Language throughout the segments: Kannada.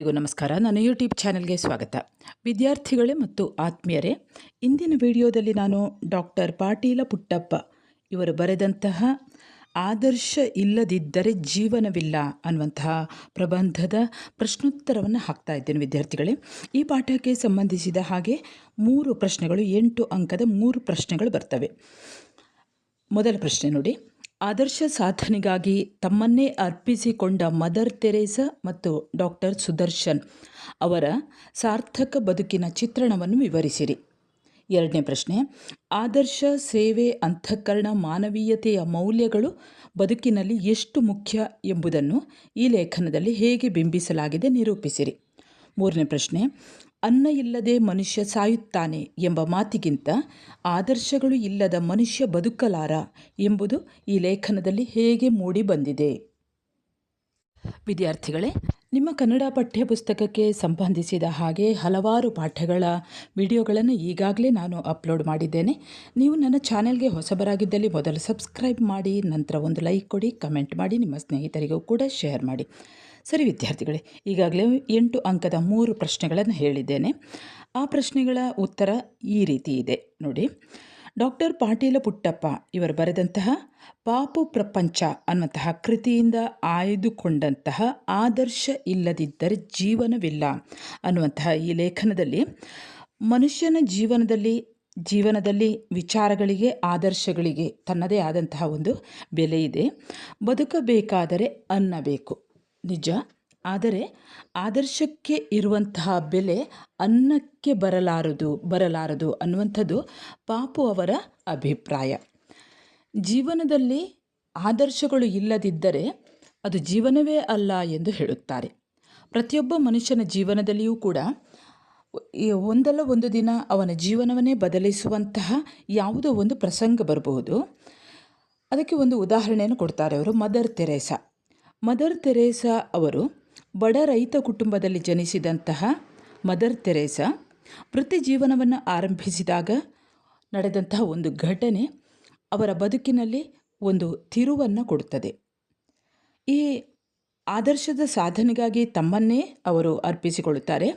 ಎಲ್ರಿಗೂ ನಮಸ್ಕಾರ. ನನ್ನ ಯೂಟ್ಯೂಬ್ ಚಾನೆಲ್ಗೆ ಸ್ವಾಗತ. ವಿದ್ಯಾರ್ಥಿಗಳೇ ಮತ್ತು ಆತ್ಮೀಯರೇ, ಇಂದಿನ ವಿಡಿಯೋದಲ್ಲಿ ನಾನು ಡಾಕ್ಟರ್ ಪಾಟೀಲ ಪುಟ್ಟಪ್ಪ ಇವರು ಬರೆದಂತಹ ಆದರ್ಶ ಇಲ್ಲದಿದ್ದರೆ ಜೀವನವಿಲ್ಲ ಅನ್ನುವಂತಹ ಪ್ರಬಂಧದ ಪ್ರಶ್ನೋತ್ತರವನ್ನು ಹಾಕ್ತಾ ಇದ್ದೇನೆ ವಿದ್ಯಾರ್ಥಿಗಳೇ. ಈ ಪಾಠಕ್ಕೆ ಸಂಬಂಧಿಸಿದ ಹಾಗೆ ಮೂರು ಪ್ರಶ್ನೆಗಳು, ಎಂಟು ಅಂಕದ ಮೂರು ಪ್ರಶ್ನೆಗಳು ಬರ್ತವೆ. ಮೊದಲ ಪ್ರಶ್ನೆ ನೋಡಿ. ಆದರ್ಶ ಸಾಧನೆಗಾಗಿ ತಮ್ಮನ್ನೇ ಅರ್ಪಿಸಿಕೊಂಡ ಮದರ್ ತೆರೇಸಾ ಮತ್ತು ಡಾಕ್ಟರ್ ಸುದರ್ಶನ್ ಅವರ ಸಾರ್ಥಕ ಬದುಕಿನ ಚಿತ್ರಣವನ್ನು ವಿವರಿಸಿರಿ. ಎರಡನೇ ಪ್ರಶ್ನೆ, ಆದರ್ಶ ಸೇವೆ, ಅಂತಃಕರಣ, ಮಾನವೀಯತೆಯ ಮೌಲ್ಯಗಳು ಬದುಕಿನಲ್ಲಿ ಎಷ್ಟು ಮುಖ್ಯ ಎಂಬುದನ್ನು ಈ ಲೇಖನದಲ್ಲಿ ಹೇಗೆ ಬಿಂಬಿಸಲಾಗಿದೆ ನಿರೂಪಿಸಿರಿ. ಮೂರನೇ ಪ್ರಶ್ನೆ ಅನ್ನ ಇಲ್ಲದೆ ಮನುಷ್ಯ ಸಾಯುತ್ತಾನೆ ಎಂಬ ಮಾತಿಗಿಂತ ಆದರ್ಶಗಳು ಇಲ್ಲದ ಮನುಷ್ಯ ಬದುಕಲಾರ ಎಂಬುದು ಈ ಲೇಖನದಲ್ಲಿ ಹೇಗೆ ಮೂಡಿ ಬಂದಿದೆ. ವಿದ್ಯಾರ್ಥಿಗಳೇ, ನಿಮ್ಮ ಕನ್ನಡ ಪಠ್ಯಪುಸ್ತಕಕ್ಕೆ ಸಂಬಂಧಿಸಿದ ಹಾಗೆ ಹಲವಾರು ಪಾಠಗಳ ವಿಡಿಯೋಗಳನ್ನು ಈಗಾಗಲೇ ನಾನು ಅಪ್ಲೋಡ್ ಮಾಡಿದ್ದೇನೆ. ನೀವು ನನ್ನ ಚಾನೆಲ್ಗೆ ಹೊಸಬರಾಗಿದ್ದಲ್ಲಿ ಮೊದಲು ಸಬ್ಸ್ಕ್ರೈಬ್ ಮಾಡಿ, ನಂತರ ಒಂದು ಲೈಕ್ ಕೊಡಿ, ಕಮೆಂಟ್ ಮಾಡಿ, ನಿಮ್ಮ ಸ್ನೇಹಿತರಿಗೂ ಕೂಡ ಶೇರ್ ಮಾಡಿ. ಸರಿ ವಿದ್ಯಾರ್ಥಿಗಳೇ, ಈಗಾಗಲೇ ಎಂಟು ಅಂಕದ ಮೂರು ಪ್ರಶ್ನೆಗಳನ್ನು ಹೇಳಿದ್ದೇನೆ. ಆ ಪ್ರಶ್ನೆಗಳ ಉತ್ತರ ಈ ರೀತಿ ಇದೆ. ನೋಡಿ, ಡಾಕ್ಟರ್ ಪಾಟೀಲ ಪುಟ್ಟಪ್ಪ ಇವರು ಬರೆದಂತಹ ಪಾಪು ಪ್ರಪಂಚ ಅನ್ನುವಂತಹ ಕೃತಿಯಿಂದ ಆಯ್ದುಕೊಂಡಂತಹ ಆದರ್ಶ ಇಲ್ಲದಿದ್ದರೆ ಜೀವನವಿಲ್ಲ ಅನ್ನುವಂತಹ ಈ ಲೇಖನದಲ್ಲಿ ಮನುಷ್ಯನ ಜೀವನದಲ್ಲಿ ಜೀವನದಲ್ಲಿ ವಿಚಾರಗಳಿಗೆ, ಆದರ್ಶಗಳಿಗೆ ತನ್ನದೇ ಆದಂತಹ ಒಂದು ಬೆಲೆ ಇದೆ. ಬದುಕಬೇಕಾದರೆ ಅನ್ನ ಬೇಕು ನಿಜ. ಆದರೆ ಆದರ್ಶಕ್ಕೆ ಇರುವಂತಹ ಬೆಲೆ ಅನ್ನಕ್ಕೆ ಬರಲಾರದು ಬರಲಾರದು ಅನ್ನುವಂಥದ್ದು ಪಾಪು ಅವರ ಅಭಿಪ್ರಾಯ. ಜೀವನದಲ್ಲಿ ಆದರ್ಶಗಳು ಇಲ್ಲದಿದ್ದರೆ ಅದು ಜೀವನವೇ ಅಲ್ಲ ಎಂದು ಹೇಳುತ್ತಾರೆ. ಪ್ರತಿಯೊಬ್ಬ ಮನುಷ್ಯನ ಜೀವನದಲ್ಲಿಯೂ ಕೂಡ ಒಂದಲ್ಲ ಒಂದು ದಿನ ಅವನ ಜೀವನವನ್ನೇ ಬದಲಿಸುವಂತಹ ಯಾವುದೋ ಒಂದು ಪ್ರಸಂಗ ಬರಬಹುದು. ಅದಕ್ಕೆ ಒಂದು ಉದಾಹರಣೆಯನ್ನು ಕೊಡ್ತಾರೆ ಅವರು, ಮದರ್ ತೆರೇಸಾ. ಮದರ್ ತೆರೇಸಾ ಅವರು ಬಡ ರೈತ ಕುಟುಂಬದಲ್ಲಿ ಜನಿಸಿದಂತಹ ಮದರ್ ತೆರೇಸಾ ವೃತ್ತಿ ಜೀವನವನ್ನು ಆರಂಭಿಸಿದಾಗ ನಡೆದಂತಹ ಒಂದು ಘಟನೆ ಅವರ ಬದುಕಿನಲ್ಲಿ ಒಂದು ತಿರುವನ್ನು ಕೊಡುತ್ತದೆ. ಈ ಆದರ್ಶದ ಸಾಧನೆಗಾಗಿ ತಮ್ಮನ್ನೇ ಅವರು ಅರ್ಪಿಸಿಕೊಳ್ಳುತ್ತಾರೆ.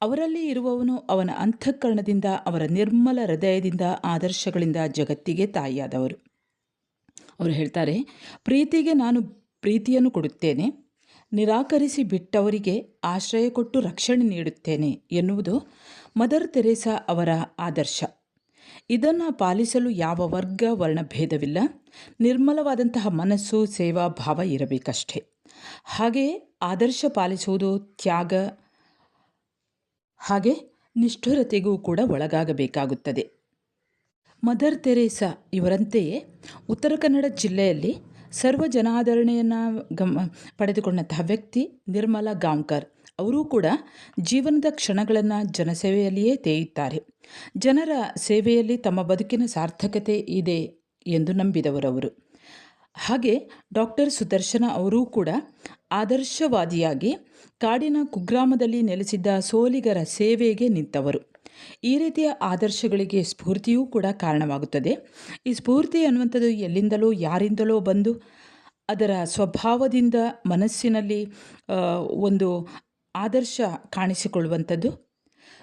ಅವರಲ್ಲಿ ಇರುವವನು ಅವನ ಅಂತಃಕರಣದಿಂದ, ಅವರ ನಿರ್ಮಲ ಹೃದಯದಿಂದ, ಆದರ್ಶಗಳಿಂದ ಜಗತ್ತಿಗೆ ತಾಯಿಯಾದವರು. ಅವರು ಹೇಳ್ತಾರೆ, ಪ್ರೀತಿಗೆ ನಾನು ಪ್ರೀತಿಯನ್ನು ಕೊಡುತ್ತೇನೆ. ನಿರಾಕರಿಸಿ ಬಿಟ್ಟವರಿಗೆ ಆಶ್ರಯ ಕೊಟ್ಟು ರಕ್ಷಣೆ ನೀಡುತ್ತೇನೆ ಎನ್ನುವುದು ಮದರ್ ತೆರೇಸಾ ಅವರ ಆದರ್ಶ. ಇದನ್ನು ಪಾಲಿಸಲು ಯಾವ ವರ್ಗ ವರ್ಣಭೇದವಿಲ್ಲ ನಿರ್ಮಲವಾದಂತಹ ಮನಸ್ಸು, ಸೇವಾ, ಭಾವ ಇರಬೇಕಷ್ಟೇ. ಹಾಗೆಯೇ ಆದರ್ಶ ಪಾಲಿಸುವುದು ತ್ಯಾಗ, ಹಾಗೆ ನಿಷ್ಠುರತೆಗೂ ಕೂಡ ಒಳಗಾಗಬೇಕಾಗುತ್ತದೆ. ಮದರ್ ತೆರೇಸಾ ಇವರಂತೆಯೇ ಉತ್ತರ ಕನ್ನಡ ಜಿಲ್ಲೆಯಲ್ಲಿ ಸರ್ವ ಜನಾದರಣೆಯನ್ನು ಗಮ, ಪಡೆದುಕೊಂಡಂತಹ ವ್ಯಕ್ತಿ ನಿರ್ಮಲಾ ಗಾಂವ್ಕರ್. ಅವರೂ ಕೂಡ ಜೀವನದ ಕ್ಷಣಗಳನ್ನು ಜನಸೇವೆಯಲ್ಲಿಯೇ ತೇಯುತ್ತಾರೆ. ಜನರ ಸೇವೆಯಲ್ಲಿ ತಮ್ಮ ಬದುಕಿನ ಸಾರ್ಥಕತೆ ಇದೆ ಎಂದು ನಂಬಿದವರವರು. ಹಾಗೆ ಡಾಕ್ಟರ್ ಸುದರ್ಶನ ಅವರೂ ಕೂಡ ಆದರ್ಶವಾದಿಯಾಗಿ ಕಾಡಿನ ಕುಗ್ರಾಮದಲ್ಲಿ ನೆಲೆಸಿದ್ದ ಸೋಲಿಗರ ಸೇವೆಗೆ ನಿಂತವರು. ಈ ರೀತಿಯ ಆದರ್ಶಗಳಿಗೆ ಸ್ಫೂರ್ತಿಯೂ ಕೂಡ ಕಾರಣವಾಗುತ್ತದೆ. ಈ ಸ್ಫೂರ್ತಿ ಅನ್ನುವಂಥದ್ದು ಎಲ್ಲಿಂದಲೋ, ಯಾರಿಂದಲೋ ಬಂದು ಅದರ ಸ್ವಭಾವದಿಂದ ಮನಸ್ಸಿನಲ್ಲಿ ಒಂದು ಆದರ್ಶ ಕಾಣಿಸಿಕೊಳ್ಳುವಂಥದ್ದು.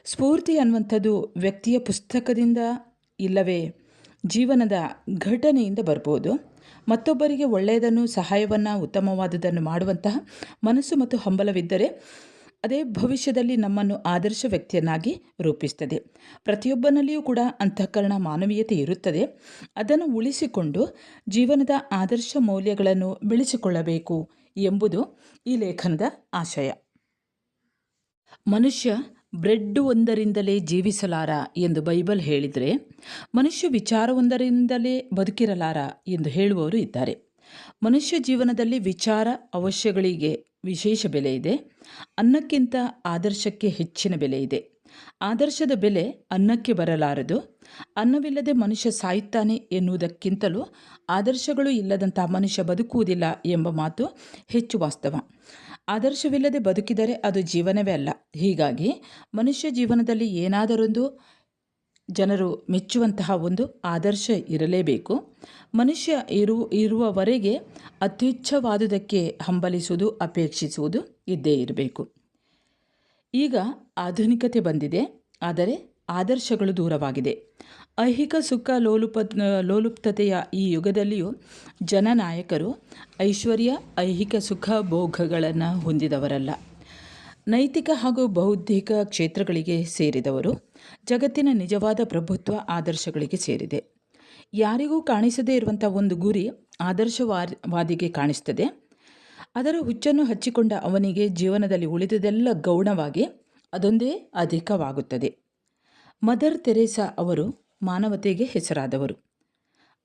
ಸ್ಫೂರ್ತಿ ಅನ್ನುವಂಥದ್ದು ವ್ಯಕ್ತಿಯ ಪುಸ್ತಕದಿಂದ ಇಲ್ಲವೇ ಜೀವನದ ಘಟನೆಯಿಂದ ಬರ್ಬೋದು. ಮತ್ತೊಬ್ಬರಿಗೆ ಒಳ್ಳೆಯದನ್ನು, ಸಹಾಯವನ್ನು ಉತ್ತಮವಾದುದನ್ನು ಮಾಡುವಂತಹ ಮನಸ್ಸು ಮತ್ತು ಹಂಬಲವಿದ್ದರೆ ಅದೇ ಭವಿಷ್ಯದಲ್ಲಿ ನಮ್ಮನ್ನು ಆದರ್ಶ ವ್ಯಕ್ತಿಯನ್ನಾಗಿ ರೂಪಿಸ್ತದೆ. ಪ್ರತಿಯೊಬ್ಬನಲ್ಲಿಯೂ ಕೂಡ ಅಂತಃಕರಣ ಮಾನವೀಯತೆ ಇರುತ್ತದೆ. ಅದನ್ನು ಉಳಿಸಿಕೊಂಡು ಜೀವನದ ಆದರ್ಶ ಮೌಲ್ಯಗಳನ್ನು ಬೆಳೆಸಿಕೊಳ್ಳಬೇಕು ಎಂಬುದು ಈ ಲೇಖನದ ಆಶಯ. ಮನುಷ್ಯ ಬ್ರೆಡ್ ಒಂದರಿಂದಲೇ ಜೀವಿಸಲಾರ ಎಂದು ಬೈಬಲ್ ಹೇಳಿದರೆ, ಮನುಷ್ಯ ವಿಚಾರವೊಂದರಿಂದಲೇ ಬದುಕಿರಲಾರ ಎಂದು ಹೇಳುವವರು ಇದ್ದಾರೆ. ಮನುಷ್ಯ ಜೀವನದಲ್ಲಿ ವಿಚಾರ ಅವಶ್ಯಗಳಿಗೆ ವಿಶೇಷ ಬೆಲೆ ಇದೆ. ಅನ್ನಕ್ಕಿಂತ ಆದರ್ಶಕ್ಕೆ ಹೆಚ್ಚಿನ ಬೆಲೆ ಇದೆ. ಆದರ್ಶದ ಬೆಲೆ ಅನ್ನಕ್ಕೆ ಬರಲಾರದು. ಅನ್ನವಿಲ್ಲದೆ ಮನುಷ್ಯ ಸಾಯುತ್ತಾನೆ ಎನ್ನುವುದಕ್ಕಿಂತಲೂ ಆದರ್ಶಗಳು ಇಲ್ಲದಂತಹ ಮನುಷ್ಯ ಬದುಕುವುದಿಲ್ಲ ಎಂಬ ಮಾತು ಹೆಚ್ಚು ವಾಸ್ತವ. ಆದರ್ಶವಿಲ್ಲದೆ ಬದುಕಿದರೆ ಅದು ಜೀವನವೇ ಅಲ್ಲ. ಹೀಗಾಗಿ ಮನುಷ್ಯ ಜೀವನದಲ್ಲಿ ಏನಾದರೊಂದು ಜನರು ಮೆಚ್ಚುವಂತಹ ಒಂದು ಆದರ್ಶ ಇರಲೇಬೇಕು. ಮನುಷ್ಯ ಇರು, ಇರುವವರೆಗೆ ಅತ್ಯುಚ್ಛವಾದುದಕ್ಕೆ ಹಂಬಲಿಸುವುದು, ಅಪೇಕ್ಷಿಸುವುದು ಇದ್ದೇ ಇರಬೇಕು. ಈಗ ಆಧುನಿಕತೆ ಬಂದಿದೆ, ಆದರೆ ಆದರ್ಶಗಳು ದೂರವಾಗಿದೆ. ಐಹಿಕ ಸುಖ ಲೋಲುಪ, ಲೋಲುಪ್ತತೆಯ ಈ ಯುಗದಲ್ಲಿಯೂ ಜನನಾಯಕರು ಐಶ್ವರ್ಯ, ಐಹಿಕ ಸುಖ ಭೋಗಗಳನ್ನು ಹೊಂದಿದವರಲ್ಲ. ನೈತಿಕ ಹಾಗೂ ಬೌದ್ಧಿಕ ಕ್ಷೇತ್ರಗಳಿಗೆ ಸೇರಿದವರು ಜಗತ್ತಿನ ನಿಜವಾದ ಪ್ರಭುತ್ವ ಆದರ್ಶಗಳಿಗೆ ಸೇರಿದೆ. ಯಾರಿಗೂ ಕಾಣಿಸದೇ ಇರುವಂಥ ಒಂದು ಗುರಿ ಆದರ್ಶವಾದಿಗೆ ಕಾಣಿಸ್ತದೆ. ಅದರ ಹುಚ್ಚನ್ನು ಹಚ್ಚಿಕೊಂಡ ಅವನಿಗೆ ಜೀವನದಲ್ಲಿ ಉಳಿದದೆಲ್ಲ ಗೌಣವಾಗಿ ಅದೊಂದೇ ಅಧಿಕವಾಗುತ್ತದೆ. ಮದರ್ ತೆರೇಸಾ ಅವರು ಮಾನವತೆಗೆ ಹೆಸರಾದವರು.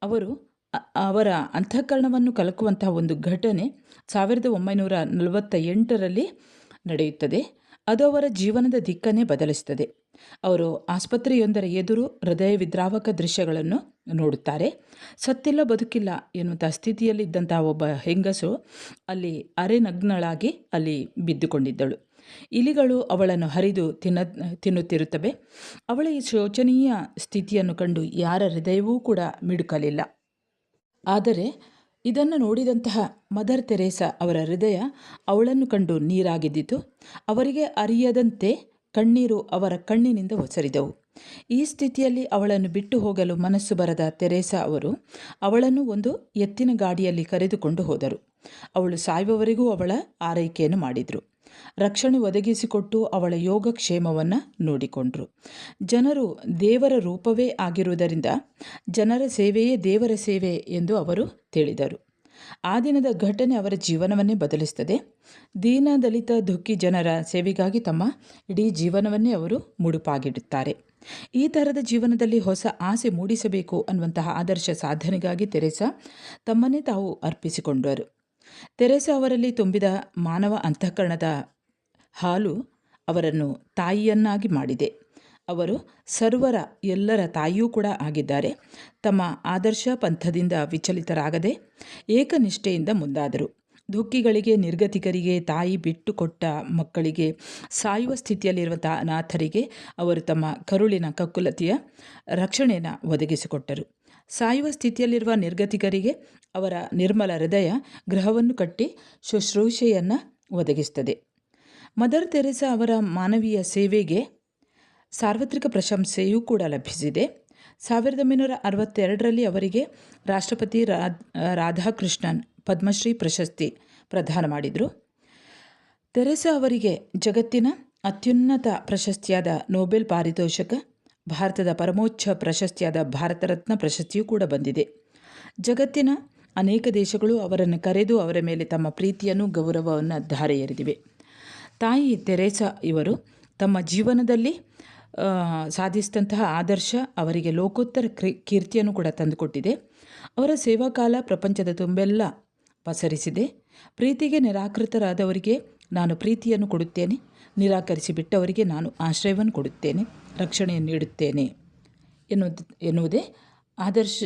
ಅವರು ಅವರ ಅಂತಃಕರಣವನ್ನು ಕಲಕುವಂತಹ ಒಂದು ಘಟನೆ ಸಾವಿರದ ಒಂಬೈನೂರ ನಲವತ್ತ ಎಂಟರಲ್ಲಿ ನಡೆಯುತ್ತದೆ. ಅದು ಅವರ ಜೀವನದ ದಿಕ್ಕನ್ನೇ ಬದಲಿಸುತ್ತದೆ ಅವರು ಆಸ್ಪತ್ರೆಯೊಂದರ ಎದುರು ಹೃದಯ ವಿದ್ರಾವಕ ದೃಶ್ಯಗಳನ್ನು ನೋಡುತ್ತಾರೆ. ಸತ್ತಿಲ್ಲ ಬದುಕಿಲ್ಲ ಎನ್ನುವಂಥ ಸ್ಥಿತಿಯಲ್ಲಿದ್ದಂತಹ ಒಬ್ಬ ಹೆಂಗಸು ಅಲ್ಲಿ ಅರೆನಗ್ನಳಾಗಿ ಅಲ್ಲಿ ಬಿದ್ದುಕೊಂಡಿದ್ದಳು. ಇಲಿಗಳು ಅವಳನ್ನು ಹರಿದು ತಿನ್ನ, ತಿನ್ನುತ್ತಿರುತ್ತವೆ. ಅವಳ ಈ ಶೋಚನೀಯ ಸ್ಥಿತಿಯನ್ನು ಕಂಡು ಯಾರ ಹೃದಯವೂ ಕೂಡ ಮಿಡುಕಲಿಲ್ಲ. ಆದರೆ ಇದನ್ನು ನೋಡಿದಂತಹ ಮದರ್ ತೆರೇಸಾ ಅವರ ಹೃದಯ ಅವಳನ್ನು ಕಂಡು ನೀರಾಗಿದ್ದಿತು. ಅವರಿಗೆ ಅರಿಯದಂತೆ ಕಣ್ಣೀರು ಅವರ ಕಣ್ಣಿನಿಂದ ಒಸರಿದವು. ಈ ಸ್ಥಿತಿಯಲ್ಲಿ ಅವಳನ್ನು ಬಿಟ್ಟು ಹೋಗಲು ಮನಸ್ಸು ಬರದ ತೆರೇಸಾ ಅವರು ಅವಳನ್ನು ಒಂದು ಎತ್ತಿನ ಗಾಡಿಯಲ್ಲಿ ಕರೆದುಕೊಂಡು ಹೋದರು. ಅವಳು ಸಾಯುವವರೆಗೂ ಅವಳ ಆರೈಕೆಯನ್ನು ಮಾಡಿದರು. ರಕ್ಷಣೆ ಒದಗಿಸಿಕೊಟ್ಟು ಅವಳ ಯೋಗಕ್ಷೇಮವನ್ನು ನೋಡಿಕೊಂಡರು. ಜನರು ದೇವರ ರೂಪವೇ ಆಗಿರುವುದರಿಂದ ಜನರ ಸೇವೆಯೇ ದೇವರ ಸೇವೆ ಎಂದು ಅವರು ತಿಳಿದರು. ಆ ದಿನದ ಘಟನೆ ಅವರ ಜೀವನವನ್ನೇ ಬದಲಿಸ್ತದೆ ದೀನ ದಲಿತ ದುಃಖಿ ಜನರ ಸೇವೆಗಾಗಿ ತಮ್ಮ ಇಡೀ ಜೀವನವನ್ನೇ ಅವರು ಮುಡುಪಾಗಿಡುತ್ತಾರೆ. ಈ ಥರದ ಜೀವನದಲ್ಲಿ ಹೊಸ ಆಸೆ ಮೂಡಿಸಬೇಕು ಅನ್ನುವಂತಹ ಆದರ್ಶ ಸಾಧನೆಗಾಗಿ ತೆರೆಸಾ ತಮ್ಮನ್ನೇ ತಾವು ಅರ್ಪಿಸಿಕೊಂಡರು ತೆರೆಸಾ ಅವರಲ್ಲಿ ತುಂಬಿದ ಮಾನವ ಅಂತಃಕರಣದ ಹಾಲು ಅವರನ್ನು ತಾಯಿಯನ್ನಾಗಿ ಮಾಡಿದೆ. ಅವರು ಸರ್ವರ ಎಲ್ಲರ ತಾಯಿಯೂ ಕೂಡ ಆಗಿದ್ದಾರೆ. ತಮ್ಮ ಆದರ್ಶ ಪಂಥದಿಂದ ವಿಚಲಿತರಾಗದೆ ಏಕನಿಷ್ಠೆಯಿಂದ ಮುಂದಾದರು. ದುಃಖಿಗಳಿಗೆ, ನಿರ್ಗತಿಕರಿಗೆ, ತಾಯಿ ಬಿಟ್ಟು ಕೊಟ್ಟ ಮಕ್ಕಳಿಗೆ ಸಾಯುವ ಸ್ಥಿತಿಯಲ್ಲಿರುವಂಥ ಅನಾಥರಿಗೆ ಅವರು ತಮ್ಮ ಕರುಳಿನ ಕಕ್ಕುಲತೆಯ ರಕ್ಷಣೆಯನ್ನು ಒದಗಿಸಿಕೊಟ್ಟರು. ಸಾಯುವ ಸ್ಥಿತಿಯಲ್ಲಿರುವ ನಿರ್ಗತಿಕರಿಗೆ ಅವರ ನಿರ್ಮಲ ಹೃದಯ ಗೃಹವನ್ನು ಕಟ್ಟಿ ಶುಶ್ರೂಷೆಯನ್ನು ಒದಗಿಸ್ತದೆ ಮದರ್ ತೆರೆಸಾ ಅವರ ಮಾನವೀಯ ಸೇವೆಗೆ ಸಾರ್ವತ್ರಿಕ ಪ್ರಶಂಸೆಯೂ ಕೂಡ ಲಭಿಸಿದೆ. ಸಾವಿರದ ಒಂಬೈನೂರ ಅರವತ್ತೆರಡರಲ್ಲಿ ಅವರಿಗೆ ರಾಷ್ಟ್ರಪತಿ ರಾಧ್ ರಾಧಾಕೃಷ್ಣನ್ ಪದ್ಮಶ್ರೀ ಪ್ರಶಸ್ತಿ ಪ್ರದಾನ ಮಾಡಿದರು. ತೆರೆಸಾ ಅವರಿಗೆ ಜಗತ್ತಿನ ಅತ್ಯುನ್ನತ ಪ್ರಶಸ್ತಿಯಾದ ನೊಬೆಲ್ ಪಾರಿತೋಷಕ, ಭಾರತದ ಪರಮೋಚ್ಚ ಪ್ರಶಸ್ತಿಯಾದ ಭಾರತ ರತ್ನ ಪ್ರಶಸ್ತಿಯೂ ಕೂಡ ಬಂದಿದೆ. ಜಗತ್ತಿನ ಅನೇಕ ದೇಶಗಳು ಅವರನ್ನು ಕರೆದು ಅವರ ಮೇಲೆ ತಮ್ಮ ಪ್ರೀತಿಯನ್ನು, ಗೌರವವನ್ನು ಧಾರೆ ಎರೆದಿವೆ ತಾಯಿ ತೆರೇಸಾ ಇವರು ತಮ್ಮ ಜೀವನದಲ್ಲಿ ಸಾಧಿಸಿದಂತಹ ಆದರ್ಶ ಅವರಿಗೆ ಲೋಕೋತ್ತರ ಕ್ರಿ- ಕೀರ್ತಿಯನ್ನು ಕೂಡ ತಂದುಕೊಟ್ಟಿದೆ. ಅವರ ಸೇವಾಕಾಲ ಪ್ರಪಂಚದ ತುಂಬೆಲ್ಲ ಪಸರಿಸಿದೆ. ಪ್ರೀತಿಗೆ ನಿರಾಕೃತರಾದವರಿಗೆ ನಾನು ಪ್ರೀತಿಯನ್ನು ಕೊಡುತ್ತೇನೆ. ನಿರಾಕರಿಸಿ ಬಿಟ್ಟವರಿಗೆ ನಾನು ಆಶ್ರಯವನ್ನು ಕೊಡುತ್ತೇನೆ. ರಕ್ಷಣೆಯನ್ನು ನೀಡುತ್ತೇನೆ. ಎನ್ನುವುದು ಎನ್ನುವುದೇ ಆದರ್ಶ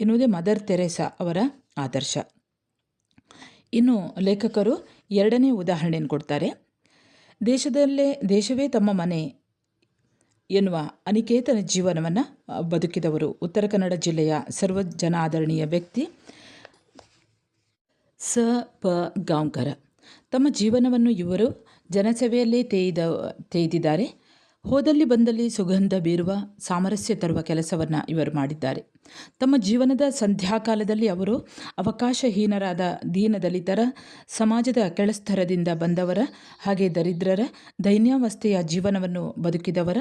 ಎನ್ನುವುದೇ ಮದರ್ ತೆರೇಸಾ ಅವರ ಆದರ್ಶ. ಇನ್ನು ಲೇಖಕರು ಎರಡನೇ ಉದಾಹರಣೆಯನ್ನು ಕೊಡ್ತಾರೆ. ದೇಶದಲ್ಲೇ, ದೇಶವೇ ತಮ್ಮ ಮನೆ ಎನ್ನುವ ಅನಿಕೇತನ ಜೀವನವನ್ನು ಬದುಕಿದವರು. ಉತ್ತರ ಕನ್ನಡ ಜಿಲ್ಲೆಯ ಸರ್ವ ಜನಾದರಣೀಯ ವ್ಯಕ್ತಿ ಸ. ಪ. ಗಾಂವ್ಕರ. ತಮ್ಮ ಜೀವನವನ್ನು ಇವರು ಜನಸೇವೆಯಲ್ಲೇ ತೇಯ್ದ, ತೇಯ್ದಿದ್ದಾರೆ. ಹೋದಲ್ಲಿ ಬಂದಲ್ಲಿ ಸುಗಂಧ ಬೀರುವ ಸಾಮರಸ್ಯ ತರುವ ಕೆಲಸವನ್ನು ಇವರು ಮಾಡಿದ್ದಾರೆ. ತಮ್ಮ ಜೀವನದ ಸಂಧ್ಯಾಕಾಲದಲ್ಲಿ ಅವರು ಅವಕಾಶಹೀನರಾದ ದೀನದಲಿತರ, ಸಮಾಜದ ಕೆಳಸ್ತರದಿಂದ ಬಂದವರ ಹಾಗೆ ದರಿದ್ರರ, ದೈನ್ಯಾವಸ್ಥೆಯ ಜೀವನವನ್ನು ಬದುಕಿದವರ,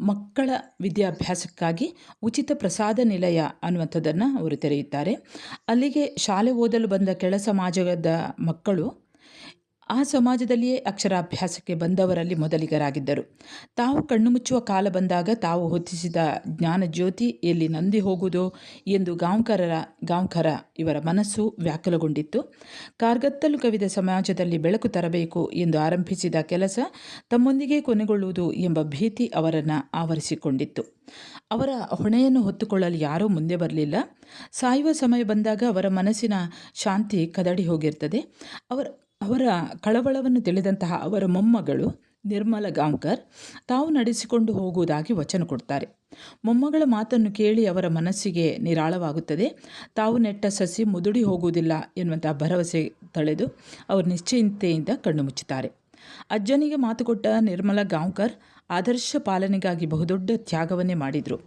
ಮಕ್ಕಳ ವಿದ್ಯಾಭ್ಯಾಸಕ್ಕಾಗಿ ಉಚಿತ ಪ್ರಸಾದ ನಿಲಯ ಅನ್ನುವಂಥದ್ದನ್ನು ಅವರು ತೆರೆಯುತ್ತಾರೆ. ಅಲ್ಲಿಗೆ ಶಾಲೆ ಓದಲು ಬಂದ ಕೆಳ ಸಮಾಜದ ಮಕ್ಕಳು ಆ ಸಮಾಜದಲ್ಲಿಯೇ ಅಕ್ಷರಾಭ್ಯಾಸಕ್ಕೆ ಬಂದವರಲ್ಲಿ ಮೊದಲಿಗರಾಗಿದ್ದರು. ತಾವು ಕಣ್ಣು ಮುಚ್ಚುವ ಕಾಲ ಬಂದಾಗ ತಾವು ಹೊತ್ತಿಸಿದ ಜ್ಞಾನ ಜ್ಯೋತಿ ಎಲ್ಲಿ ನಂದಿ ಹೋಗುವುದೋ ಎಂದು ಗಾಂವ್ಕರರ ಗಾಂವ್ಕರ ಇವರ ಮನಸ್ಸು ವ್ಯಾಕುಲಗೊಂಡಿತ್ತು. ಕಾರ್ಗತ್ತಲು ಕವಿದ ಸಮಾಜದಲ್ಲಿ ಬೆಳಕು ತರಬೇಕು ಎಂದು ಆರಂಭಿಸಿದ ಕೆಲಸ ತಮ್ಮೊಂದಿಗೆ ಕೊನೆಗೊಳ್ಳುವುದು ಎಂಬ ಭೀತಿ ಅವರನ್ನು ಆವರಿಸಿಕೊಂಡಿತ್ತು. ಅವರ ಹೊಣೆಯನ್ನು ಹೊತ್ತುಕೊಳ್ಳಲು ಯಾರೂ ಮುಂದೆ ಬರಲಿಲ್ಲ. ಸಾಯುವ ಸಮಯ ಬಂದಾಗ ಅವರ ಮನಸ್ಸಿನ ಶಾಂತಿ ಕದಡಿ ಹೋಗಿರ್ತದೆ. ಅವರ ಅವರ ಕಳವಳವನ್ನು ತಿಳಿದಂತಹ ಅವರ ಮೊಮ್ಮಗಳು ನಿರ್ಮಲ ಗಾಂವ್ಕರ್ ತಾವು ನಡೆಸಿಕೊಂಡು ಹೋಗುವುದಾಗಿ ವಚನ ಕೊಡ್ತಾರೆ. ಮೊಮ್ಮಗಳ ಮಾತನ್ನು ಕೇಳಿ ಅವರ ಮನಸ್ಸಿಗೆ ನಿರಾಳವಾಗುತ್ತದೆ. ತಾವು ನೆಟ್ಟ ಸಸಿ ಮುದುಡಿ ಹೋಗುವುದಿಲ್ಲ ಎನ್ನುವಂತಹ ಭರವಸೆ ತಳೆದು ಅವರು ನಿಶ್ಚಿಂತೆಯಿಂದ ಕಣ್ಣು ಮುಚ್ಚುತ್ತಾರೆ. ಅಜ್ಜನಿಗೆ ಮಾತು ಕೊಟ್ಟ ನಿರ್ಮಲ ಗಾಂವ್ಕರ್ ಆದರ್ಶ ಪಾಲನೆಗಾಗಿ ಬಹುದೊಡ್ಡ ತ್ಯಾಗವನ್ನೇ ಮಾಡಿದರು.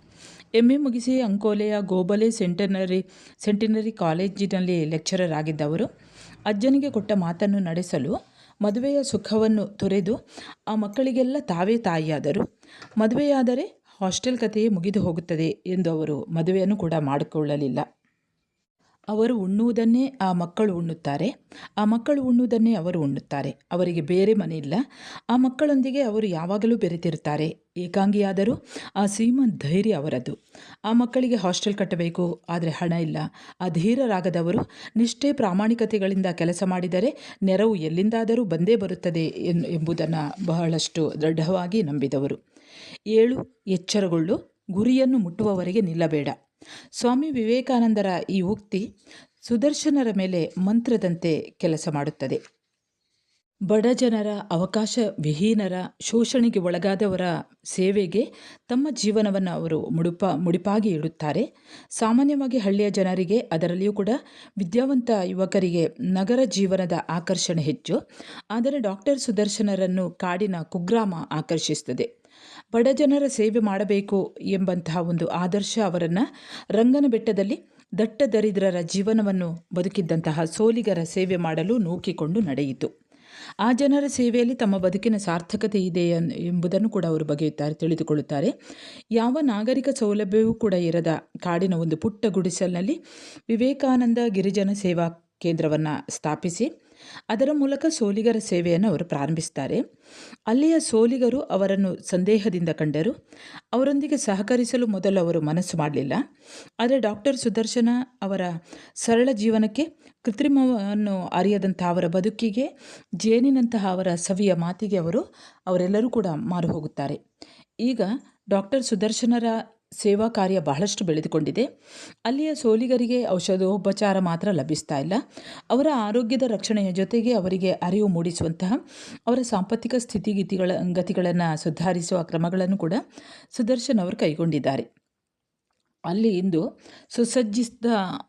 ಎಮ್ಮೆ ಮುಗಿಸಿ ಅಂಕೋಲೆಯ ಗೋಬಲೆ ಸೆಂಟನರಿ ಸೆಂಟಿನರಿ ಕಾಲೇಜಿನಲ್ಲಿ ಲೆಕ್ಚರರ್ ಆಗಿದ್ದ ಅವರು ಅಜ್ಜನಿಗೆ ಕೊಟ್ಟ ಮಾತನ್ನು ನಡೆಸಲು ಮದುವೆಯ ಸುಖವನ್ನು ತೊರೆದು ಆ ಮಕ್ಕಳಿಗೆಲ್ಲ ತಾವೇ ತಾಯಿಯಾದರು. ಮದುವೆಯಾದರೆ ಹಾಸ್ಟೆಲ್ ಕಥೆಯೇ ಮುಗಿದು ಹೋಗುತ್ತದೆ ಎಂದು ಅವರು ಮದುವೆಯನ್ನು ಕೂಡ ಮಾಡಿಕೊಳ್ಳಲಿಲ್ಲ. ಅವರು ಉಣ್ಣುವುದನ್ನೇ ಆ ಮಕ್ಕಳು ಉಣ್ಣುತ್ತಾರೆ. ಆ ಮಕ್ಕಳು ಉಣ್ಣುವುದನ್ನೇ ಅವರು ಉಣ್ಣುತ್ತಾರೆ. ಅವರಿಗೆ ಬೇರೆ ಮನೆ ಇಲ್ಲ. ಆ ಮಕ್ಕಳೊಂದಿಗೆ ಅವರು ಯಾವಾಗಲೂ ಬೆರೆತಿರುತ್ತಾರೆ. ಏಕಾಂಗಿಯಾದರೂ ಆ ಸೀಮ ಧೈರ್ಯ ಅವರದು. ಆ ಮಕ್ಕಳಿಗೆ ಹಾಸ್ಟೆಲ್ ಕಟ್ಟಬೇಕು, ಆದರೆ ಹಣ ಇಲ್ಲ. ಆ ಧೀರರಾಗದವರು ನಿಷ್ಠೆ ಪ್ರಾಮಾಣಿಕತೆಗಳಿಂದ ಕೆಲಸ ಮಾಡಿದರೆ ನೆರವು ಎಲ್ಲಿಂದಾದರೂ ಬಂದೇ ಬರುತ್ತದೆ ಎಂಬುದನ್ನು ಬಹಳಷ್ಟು ದೃಢವಾಗಿ ನಂಬಿದವರು. ಏಳು, ಎಚ್ಚರಗೊಳ್ಳು. ಗುರಿಯನ್ನು ಮುಟ್ಟುವವರೆಗೆ ನಿಲ್ಲಬೇಡ. ಸ್ವಾಮಿ ವಿವೇಕಾನಂದರ ಈ ಉಕ್ತಿ ಸುದರ್ಶನರ ಮೇಲೆ ಮಂತ್ರದಂತೆ ಕೆಲಸ ಮಾಡುತ್ತದೆ. ಬಡ ಜನರ ಅವಕಾಶ ವಿಹೀನರ ಶೋಷಣೆಗೆ ಒಳಗಾದವರ ಸೇವೆಗೆ ತಮ್ಮ ಜೀವನವನ್ನು ಅವರು ಮುಡುಪ, ಮುಡಿಪಾಗಿ ಇಡುತ್ತಾರೆ. ಸಾಮಾನ್ಯವಾಗಿ ಹಳ್ಳಿಯ ಜನರಿಗೆ ಅದರಲ್ಲಿಯೂ ಕೂಡ ವಿದ್ಯಾವಂತ ಯುವಕರಿಗೆ ನಗರ ಜೀವನದ ಆಕರ್ಷಣೆ ಹೆಚ್ಚು. ಆದರೆ ಡಾಕ್ಟರ್ ಸುದರ್ಶನರನ್ನು ಕಾಡಿನ ಕುಗ್ರಾಮ ಆಕರ್ಷಿಸುತ್ತದೆ. ಬಡ ಜನರ ಸೇವೆ ಮಾಡಬೇಕು ಎಂಬಂತಹ ಒಂದು ಆದರ್ಶ ಅವರನ್ನು ರಂಗನ ಬೆಟ್ಟದಲ್ಲಿ ದಟ್ಟ ದರಿದ್ರರ ಜೀವನವನ್ನು ಬದುಕಿದ್ದಂತಹ ಸೋಲಿಗರ ಸೇವೆ ಮಾಡಲು ನೂಕಿಕೊಂಡು ನಡೆಯಿತು. ಆ ಜನರ ಸೇವೆಯಲ್ಲಿ ತಮ್ಮ ಬದುಕಿನ ಸಾರ್ಥಕತೆ ಇದೆ ಎಂಬುದನ್ನು ಕೂಡ ಅವರು ಬಗೆಯುತ್ತಾರೆ, ತಿಳಿದುಕೊಳ್ಳುತ್ತಾರೆ. ಯಾವ ನಾಗರಿಕ ಸೌಲಭ್ಯವೂ ಕೂಡ ಇರದ ಕಾಡಿನ ಒಂದು ಪುಟ್ಟ ಗುಡಿಸಲಿನಲ್ಲಿ ವಿವೇಕಾನಂದ ಗಿರಿಜನ ಸೇವಾ ಕೇಂದ್ರವನ್ನು ಸ್ಥಾಪಿಸಿ ಅದರ ಮೂಲಕ ಸೋಲಿಗರ ಸೇವೆಯನ್ನು ಅವರು ಪ್ರಾರಂಭಿಸ್ತಾರೆ ಅಲ್ಲಿಯ ಸೋಲಿಗರು ಅವರನ್ನು ಸಂದೇಹದಿಂದ ಕಂಡರು. ಅವರೊಂದಿಗೆ ಸಹಕರಿಸಲು ಮೊದಲು ಅವರು ಮನಸ್ಸು ಮಾಡಲಿಲ್ಲ. ಆದರೆ ಡಾಕ್ಟರ್ ಸುದರ್ಶನ ಅವರ ಸರಳ ಜೀವನಕ್ಕೆ ಕೃತ್ರಿಮವನ್ನು ಅರಿಯದಂತಹ ಅವರ ಬದುಕಿಗೆ, ಜೇನಿನಂತಹ ಅವರ ಸವಿಯ ಮಾತಿಗೆ ಅವರು ಅವರೆಲ್ಲರೂ ಕೂಡ ಮಾರು ಹೋಗುತ್ತಾರೆ ಈಗ ಡಾಕ್ಟರ್ ಸುದರ್ಶನರ ಸೇವಾ ಕಾರ್ಯ ಬಹಳಷ್ಟು ಬೆಳೆದುಕೊಂಡಿದೆ. ಅಲ್ಲಿಯ ಸೋಲಿಗರಿಗೆ ಔಷಧೋಪಚಾರ ಮಾತ್ರ ಲಭಿಸ್ತಾ ಇಲ್ಲ. ಅವರ ಆರೋಗ್ಯದ ರಕ್ಷಣೆಯ ಜೊತೆಗೆ ಅವರಿಗೆ ಅರಿವು ಮೂಡಿಸುವಂತಹ, ಅವರ ಸಾಂಪತ್ತಿಕ ಸ್ಥಿತಿಗತಿಗಳ, ಗತಿಗಳನ್ನು ಸುಧಾರಿಸುವ ಕ್ರಮಗಳನ್ನು ಕೂಡ ಸುದರ್ಶನ್ ಅವರು ಕೈಗೊಂಡಿದ್ದಾರೆ. ಅಲ್ಲಿ ಇಂದು ಸುಸಜ್ಜಿಸಿದ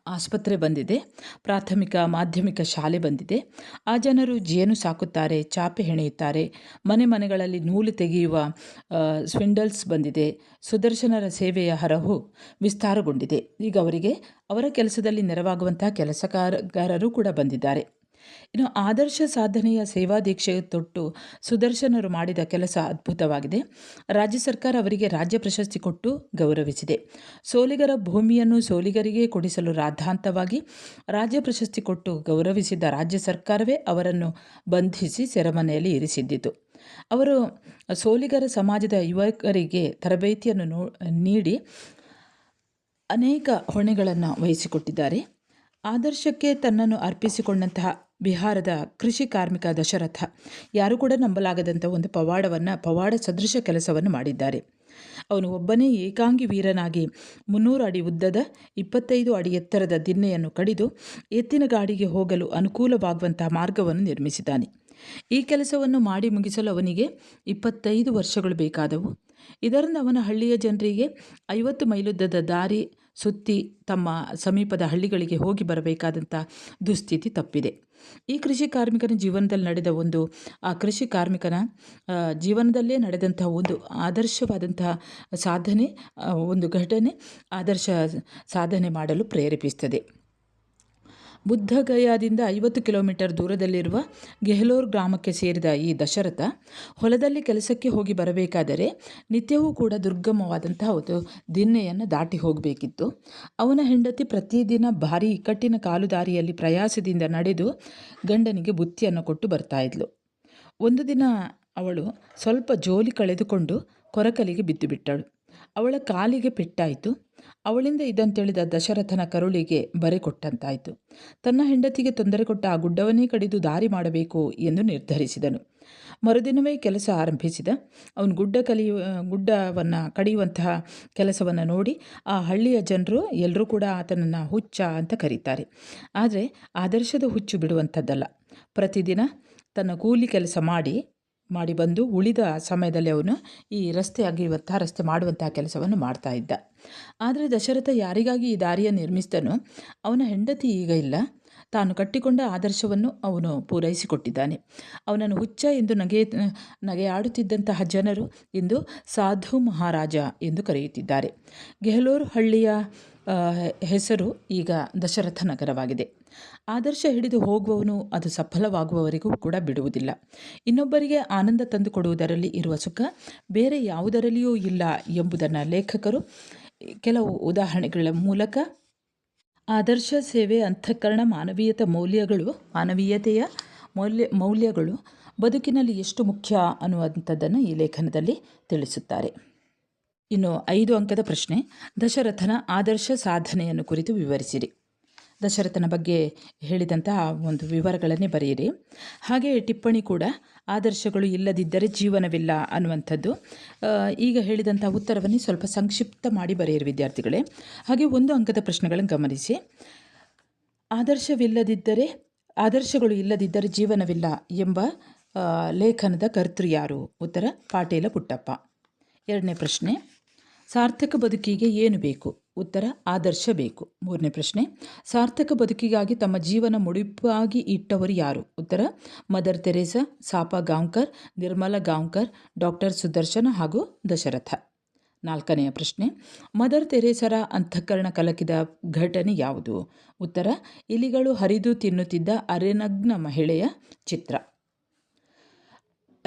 ಆಸ್ಪತ್ರೆ ಬಂದಿದೆ, ಪ್ರಾಥಮಿಕ ಮಾಧ್ಯಮಿಕ ಶಾಲೆ ಬಂದಿದೆ. ಆ ಜನರು ಜೇನು ಸಾಕುತ್ತಾರೆ, ಚಾಪೆ ಹೆಣೆಯುತ್ತಾರೆ, ಮನೆ ಮನೆಗಳಲ್ಲಿ ನೂಲು ತೆಗೆಯುವ ಸ್ವಿಂಡಲ್ಸ್ ಬಂದಿದೆ. ಸುದರ್ಶನರ ಸೇವೆಯ ಹರವು ವಿಸ್ತಾರಗೊಂಡಿದೆ. ಈಗ ಅವರಿಗೆ ಅವರ ಕೆಲಸದಲ್ಲಿ ನೆರವಾಗುವಂತಹ ಕೆಲಸಗಾರರು ಕೂಡ ಬಂದಿದ್ದಾರೆ. ಇನ್ನು ಆದರ್ಶ ಸಾಧನೆಯ ಸೇವಾ ದೀಕ್ಷೆ ತೊಟ್ಟು ಸುದರ್ಶನರು ಮಾಡಿದ ಕೆಲಸ ಅದ್ಭುತವಾಗಿದೆ. ರಾಜ್ಯ ಸರ್ಕಾರ ಅವರಿಗೆ ರಾಜ್ಯ ಪ್ರಶಸ್ತಿ ಕೊಟ್ಟು ಗೌರವಿಸಿದೆ. ಸೋಲಿಗರ ಭೂಮಿಯನ್ನು ಸೋಲಿಗರಿಗೆ ಕೊಡಿಸಲು ರಾಧಾಂತವಾಗಿ ರಾಜ್ಯ ಪ್ರಶಸ್ತಿ ಕೊಟ್ಟು ಗೌರವಿಸಿದ ರಾಜ್ಯ ಸರ್ಕಾರವೇ ಅವರನ್ನು ಬಂಧಿಸಿ ಸೆರೆಮನೆಯಲ್ಲಿ ಇರಿಸಿದ್ದಿತು. ಅವರು ಸೋಲಿಗರ ಸಮಾಜದ ಯುವಕರಿಗೆ ತರಬೇತಿಯನ್ನು ನೋ, ನೀಡಿ ಅನೇಕ ಹೊಣೆಗಳನ್ನು ವಹಿಸಿಕೊಟ್ಟಿದ್ದಾರೆ. ಆದರ್ಶಕ್ಕೆ ತನ್ನನ್ನು ಅರ್ಪಿಸಿಕೊಂಡಂತಹ ಬಿಹಾರದ ಕೃಷಿ ಕಾರ್ಮಿಕ ದಶರಥ. ಯಾರು ಕೂಡ ನಂಬಲಾಗದಂಥ ಒಂದು ಪವಾಡವನ್ನು, ಪವಾಡ ಸದೃಶ ಕೆಲಸವನ್ನು ಮಾಡಿದ್ದಾರೆ. ಅವನು ಒಬ್ಬನೇ ಏಕಾಂಗಿ ವೀರನಾಗಿ ಮುನ್ನೂರು ಅಡಿ ಉದ್ದದ ಇಪ್ಪತ್ತೈದು ಅಡಿ ಎತ್ತರದ ದಿನ್ನೆಯನ್ನು ಕಡಿದು ಎತ್ತಿನ ಗಾಡಿಗೆ ಹೋಗಲು ಅನುಕೂಲವಾಗುವಂತಹ ಮಾರ್ಗವನ್ನು ನಿರ್ಮಿಸಿದ್ದಾನೆ. ಈ ಕೆಲಸವನ್ನು ಮಾಡಿ ಮುಗಿಸಲು ಅವನಿಗೆ ಇಪ್ಪತ್ತೈದು ವರ್ಷಗಳು ಬೇಕಾದವು. ಇದರಿಂದ ಅವನ ಹಳ್ಳಿಯ ಜನರಿಗೆ ಐವತ್ತು ಮೈಲುದ್ದದ ದಾರಿ ಸುತ್ತಿ ತಮ್ಮ ಸಮೀಪದ ಹಳ್ಳಿಗಳಿಗೆ ಹೋಗಿ ಬರಬೇಕಾದಂಥ ದುಸ್ಥಿತಿ ತಪ್ಪಿದೆ. ಈ ಕೃಷಿ ಕಾರ್ಮಿಕನ ಜೀವನದಲ್ಲಿ ನಡೆದ ಒಂದು, ಆ ಕೃಷಿ ಕಾರ್ಮಿಕನ ಜೀವನದಲ್ಲೇ ನಡೆದಂತಹ ಒಂದು ಆದರ್ಶವಾದಂತಹ ಸಾಧನೆ ಒಂದು ಘಟನೆ ಆದರ್ಶ ಸಾಧನೆ ಮಾಡಲು ಪ್ರೇರೇಪಿಸ್ತದೆ. ಬುದ್ಧಗಯಾದಿಂದ ಐವತ್ತು ಕಿಲೋಮೀಟರ್ ದೂರದಲ್ಲಿರುವ ಗೆಹ್ಲೋರ್ ಗ್ರಾಮಕ್ಕೆ ಸೇರಿದ ಈ ದಶರಥ ಹೊಲದಲ್ಲಿ ಕೆಲಸಕ್ಕೆ ಹೋಗಿ ಬರಬೇಕಾದರೆ ನಿತ್ಯವೂ ಕೂಡ ದುರ್ಗಮವಾದಂತಹ ಒಂದು ದಿನ್ನೆಯನ್ನು ದಾಟಿ ಹೋಗಬೇಕಿತ್ತು. ಅವನ ಹೆಂಡತಿ ಪ್ರತಿದಿನ ಭಾರಿ ಇಕ್ಕಟ್ಟಿನ ಕಾಲುದಾರಿಯಲ್ಲಿ ಪ್ರಯಾಸದಿಂದ ನಡೆದು ಗಂಡನಿಗೆ ಬುತ್ತಿಯನ್ನು ಕೊಟ್ಟು ಬರ್ತಾ ಇದ್ಲು. ಒಂದು ದಿನ ಅವಳು ಸ್ವಲ್ಪ ಜೋಲಿ ಕಳೆದುಕೊಂಡು ಕೊರಕಲಿಗೆ ಬಿದ್ದು ಬಿಟ್ಟಳು ಅವಳ ಕಾಲಿಗೆ ಪೆಟ್ಟಾಯಿತು. ಅವಳಿಂದ ಇದಂತೇಳಿದ ತಿಳಿದ ದಶರಥನ ಕರುಳಿಗೆ ಬರೆ ಕೊಟ್ಟಂತಾಯಿತು. ತನ್ನ ಹೆಂಡತಿಗೆ ತೊಂದರೆ ಕೊಟ್ಟ ಆ ಗುಡ್ಡವನ್ನೇ ಕಡಿದು ದಾರಿ ಮಾಡಬೇಕು ಎಂದು ನಿರ್ಧರಿಸಿದನು. ಮರುದಿನವೇ ಕೆಲಸ ಆರಂಭಿಸಿದ. ಅವನು ಗುಡ್ಡ ಕಲಿಯುವ ಗುಡ್ಡವನ್ನು ಕಡಿಯುವಂತಹ ಕೆಲಸವನ್ನು ನೋಡಿ ಆ ಹಳ್ಳಿಯ ಜನರು ಎಲ್ಲರೂ ಕೂಡ ಆತನನ್ನು ಹುಚ್ಚ ಅಂತ ಕರೀತಾರೆ. ಆದರೆ ಆದರ್ಶದ ಹುಚ್ಚು ಬಿಡುವಂಥದ್ದಲ್ಲ. ಪ್ರತಿದಿನ ತನ್ನ ಕೂಲಿ ಕೆಲಸ ಮಾಡಿ ಮಾಡಿ ಬಂದು ಉಳಿದ ಸಮಯದಲ್ಲಿ ಅವನು ಈ ರಸ್ತೆ ಆಗಿರುವಂತಹ ರಸ್ತೆ ಮಾಡುವಂತಹ ಕೆಲಸವನ್ನು ಮಾಡ್ತಾ ಇದ್ದ. ಆದರೆ ದಶರಥ ಯಾರಿಗಾಗಿ ಈ ದಾರಿಯನ್ನು ನಿರ್ಮಿಸಿದನೋ ಅವನ ಹೆಂಡತಿ ಈಗ ಇಲ್ಲ. ತಾನು ಕಟ್ಟಿಕೊಂಡ ಆದರ್ಶವನ್ನು ಅವನು ಪೂರೈಸಿಕೊಟ್ಟಿದ್ದಾನೆ. ಅವನನ್ನು ಹುಚ್ಚ ಎಂದು ನಗೆ, ನಗೆಯಾಡುತ್ತಿದ್ದಂತಹ ಜನರು ಇಂದು ಸಾಧು ಮಹಾರಾಜ ಎಂದು ಕರೆಯುತ್ತಿದ್ದಾರೆ. ಗೆಹ್ಲೋರ್ ಹಳ್ಳಿಯ ಹೆಸರು ಈಗ ದಶರಥ ನಗರವಾಗಿದೆ. ಆದರ್ಶ ಹಿಡಿದು ಹೋಗುವವನು ಅದು ಸಫಲವಾಗುವವರೆಗೂ ಕೂಡ ಬಿಡುವುದಿಲ್ಲ. ಇನ್ನೊಬ್ಬರಿಗೆ ಆನಂದ ತಂದುಕೊಡುವುದರಲ್ಲಿ ಇರುವ ಸುಖ ಬೇರೆ ಯಾವುದರಲ್ಲಿಯೂ ಇಲ್ಲ ಎಂಬುದನ್ನು ಲೇಖಕರು ಕೆಲವು ಉದಾಹರಣೆಗಳ ಮೂಲಕ ಆದರ್ಶ ಸೇವೆ, ಅಂತಃಕರಣ, ಮಾನವೀಯತೆ, ಮೌಲ್ಯಗಳು, ಮಾನವೀಯತೆಯ ಮೌಲ್ಯ, ಮೌಲ್ಯಗಳು ಬದುಕಿನಲ್ಲಿ ಎಷ್ಟು ಮುಖ್ಯ ಅನ್ನುವಂಥದ್ದನ್ನು ಈ ಲೇಖನದಲ್ಲಿ ತಿಳಿಸುತ್ತಾರೆ. ಇನ್ನು ಐದು ಅಂಕದ ಪ್ರಶ್ನೆ, ದಶರಥನ ಆದರ್ಶ ಸಾಧನೆಯನ್ನು ಕುರಿತು ವಿವರಿಸಿರಿ. ದಶರಥನ ಬಗ್ಗೆ ಹೇಳಿದಂತಹ ಒಂದು ವಿವರಗಳನ್ನೇ ಬರೆಯಿರಿ. ಹಾಗೆ ಟಿಪ್ಪಣಿ ಕೂಡ, ಆದರ್ಶಗಳು ಇಲ್ಲದಿದ್ದರೆ ಜೀವನವಿಲ್ಲ ಅನ್ನುವಂಥದ್ದು. ಈಗ ಹೇಳಿದಂಥ ಉತ್ತರವನ್ನೇ ಸ್ವಲ್ಪ ಸಂಕ್ಷಿಪ್ತ ಮಾಡಿ ಬರೆಯಿರಿ ವಿದ್ಯಾರ್ಥಿಗಳೇ. ಹಾಗೆ ಒಂದು ಅಂಕದ ಪ್ರಶ್ನೆಗಳನ್ನು ಗಮನಿಸಿ. ಆದರ್ಶವಿಲ್ಲದಿದ್ದರೆ, ಆದರ್ಶಗಳು ಇಲ್ಲದಿದ್ದರೆ ಜೀವನವಿಲ್ಲ ಎಂಬ ಲೇಖನದ ಕರ್ತೃ ಯಾರು? ಉತ್ತರ, ಪಾಟೀಲ ಪುಟ್ಟಪ್ಪ. ಎರಡನೇ ಪ್ರಶ್ನೆ. ಸಾರ್ಥಕ ಬದುಕಿಗೆ ಏನು ಬೇಕು? ಉತ್ತರ, ಆದರ್ಶ ಬೇಕು. ಮೂರನೇ ಪ್ರಶ್ನೆ, ಸಾರ್ಥಕ ಬದುಕಿಗಾಗಿ ತಮ್ಮ ಜೀವನ ಮುಡಿಪಾಗಿ ಇಟ್ಟವರು ಯಾರು? ಉತ್ತರ, ಮದರ್ ತೆರೇಸಾ, ಸಾಪಾ ಗಾಂವ್ಕರ್, ನಿರ್ಮಲಾ ಗಾಂವ್ಕರ್, ಡಾಕ್ಟರ್ ಸುದರ್ಶನ ಹಾಗೂ ದಶರಥ. ನಾಲ್ಕನೆಯ ಪ್ರಶ್ನೆ, ಮದರ್ ತೆರೇಸರ ಅಂತಃಕರಣ ಕಲಕಿದ ಘಟನೆ ಯಾವುದು? ಉತ್ತರ, ಇಲಿಗಳು ಹರಿದು ತಿನ್ನುತ್ತಿದ್ದ ಅರೆನಗ್ನ ಮಹಿಳೆಯ ಚಿತ್ರ.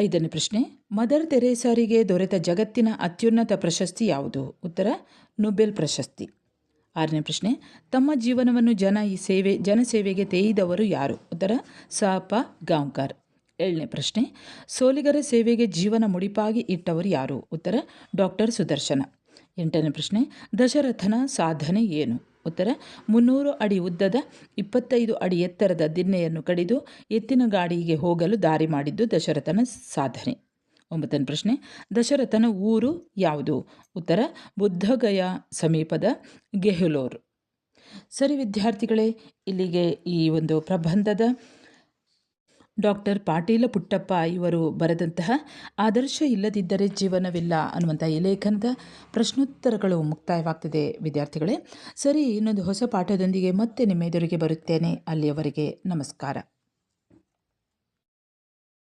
ಐದನೇ ಪ್ರಶ್ನೆ, ಮದರ್ ತೆರೇಸಾರಿಗೆ ದೊರೆತ ಜಗತ್ತಿನ ಅತ್ಯುನ್ನತ ಪ್ರಶಸ್ತಿ ಯಾವುದು? ಉತ್ತರ, ನೊಬೆಲ್ ಪ್ರಶಸ್ತಿ. ಆರನೇ ಪ್ರಶ್ನೆ, ತಮ್ಮ ಜೀವನವನ್ನು ಜನ ಈ ಸೇವೆ ಜನಸೇವೆಗೆ ತೇಯಿದವರು ಯಾರು? ಉತ್ತರ ಸಾಪ ಗಾಂವ್ಕರ್. ಏಳನೇ ಪ್ರಶ್ನೆ, ಸೋಲಿಗರ ಸೇವೆಗೆ ಜೀವನ ಮುಡಿಪಾಗಿ ಇಟ್ಟವರು ಯಾರು? ಉತ್ತರ, ಡಾಕ್ಟರ್ ಸುದರ್ಶನ. ಎಂಟನೇ ಪ್ರಶ್ನೆ, ದಶರಥನ ಸಾಧನೆ ಏನು? ಉತ್ತರ, ಮುನ್ನೂರು ಅಡಿ ಉದ್ದದ ಇಪ್ಪತ್ತೈದು ಅಡಿ ಎತ್ತರದ ದಿನ್ನೆಯನ್ನು ಕಡಿದು ಎತ್ತಿನ ಗಾಡಿಗೆ ಹೋಗಲು ದಾರಿ ಮಾಡಿದ್ದು ದಶರಥನ ಸಾಧನೆ. ಒಂಬತ್ತನೇ ಪ್ರಶ್ನೆ, ದಶರಥನ ಊರು ಯಾವುದು? ಉತ್ತರ, ಬುದ್ಧಗಯ ಸಮೀಪದ ಗೆಹುಲೋರ್. ಸರಿ ವಿದ್ಯಾರ್ಥಿಗಳೇ, ಇಲ್ಲಿಗೆ ಈ ಒಂದು ಪ್ರಬಂಧದ ಡಾಕ್ಟರ್ ಪಾಟೀಲ ಪುಟ್ಟಪ್ಪ ಇವರು ಬರೆದಂತಹ ಆದರ್ಶ ಇಲ್ಲದಿದ್ದರೆ ಜೀವನವಿಲ್ಲ ಅನ್ನುವಂಥ ಈ ಲೇಖನದ ಪ್ರಶ್ನೋತ್ತರಗಳು ಮುಕ್ತಾಯವಾಗ್ತಿದೆ. ವಿದ್ಯಾರ್ಥಿಗಳೇ, ಸರಿ, ಇನ್ನೊಂದು ಹೊಸ ಪಾಠದೊಂದಿಗೆ ಮತ್ತೆ ನಿಮ್ಮ ಎದುರಿಗೆ ಬರುತ್ತೇನೆ. ಅಲ್ಲಿಯವರೆಗೆ ನಮಸ್ಕಾರ.